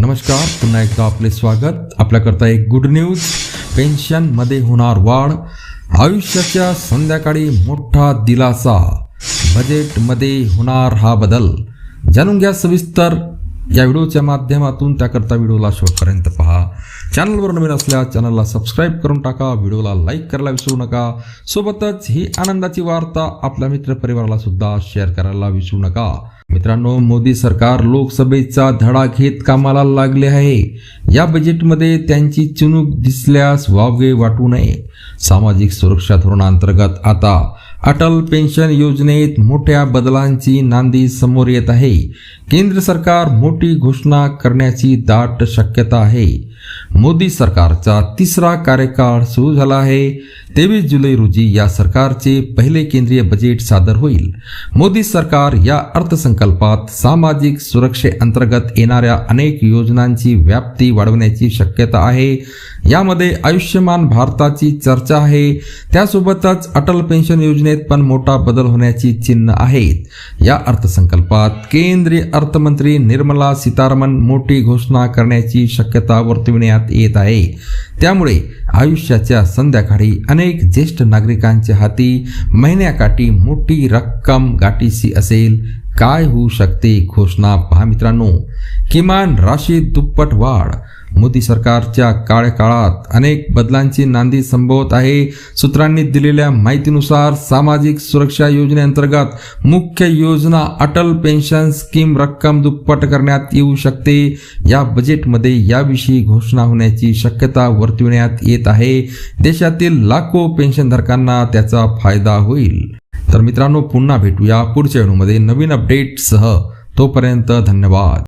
नमस्कार पुन्हा एकदा आपले स्वागत. आपल्याकरता एक गुड न्यूज पेन्शनमध्ये होणार वाढ. आयुष्याच्या संध्याकाळी मोठा दिलासा. बजेटमध्ये होणार हा बदल. जाणून घ्या सविस्तर. या व्हिडिओच्या माध्यमातून त्याकरता व्हिडिओला शेवटपर्यंत पहा. चॅनलवर नवीन असल्यास चॅनलला सबस्क्राईब करून टाका. व्हिडिओला लाईक करायला विसरू नका. सोबतच ही आनंदाची वार्ता आपल्या मित्रपरिवाराला सुद्धा शेअर करायला विसरू नका. मित्रांनो मोदी सरकार लोकसभेचा धडा घेत कामाला लागले आहे. या बजेटमध्ये त्यांची चिणूक दिसल्यास वावगे वाटू नये. सामाजिक सुरक्षा धोरणाअंतर्गत आता अटल पेन्शन योजनेत मोठ्या बदलांची नांदी समोर येत आहे. केंद्र सरकार मोठी घोषणा करण्याची दाट शक्यता आहे. मोदी सरकारचा तिसरा कार्यकाळ सुरू झाला आहे. तेवीस जुलै रोजी या सरकारचे पहिले केंद्रीय बजेट सादर होईल. मोदी सरकार या अर्थसंकल्पात सामाजिक सुरक्षेअंतर्गत येणाऱ्या अनेक योजनांची व्याप्ती वाढवण्याची शक्यता आहे. यामध्ये आयुष्यमान भारताची चर्चा आहे. त्यासोबतच अटल पेन्शन योजनेत पण मोठा बदल होण्याची चिन्ह आहेत. या अर्थसंकल्पात केंद्रीय अर्थमंत्री निर्मला सीतारामन मोठी घोषणा करण्याची शक्यता वर्तविण्यात येत आहे. त्यामुळे आयुष्याच्या संध्याकाळी अनेक ज्येष्ठ नागरिकांच्या हाती महिन्याकाठी मोठी रक्कम गाठीशी असेल. काय होऊ शकते? घोषणा पहा मित्रांनो. किमान राशी दुप्पट वाढ मोदी सरकारच्या कार्यकाळात अनेक बदलांची नांदी संभवत आहे. सूत्रांनी दिलेल्या माहितीनुसार सामाजिक सुरक्षा योजनेअंतर्गत मुख्य योजना अटल पेन्शन स्कीम रक्कम दुप्पट करण्यात येऊ शकते. या बजेटमध्ये याविषयी घोषणा होण्याची शक्यता वर्तविण्यात येत आहे. देशातील लाखो पेन्शनधारकांना त्याचा फायदा होईल. तर मित्रांनो पुन्हा भेटूया पुढच्या व्हिडिओमध्ये. नवीन अपडेटसह तोपर्यंत धन्यवाद.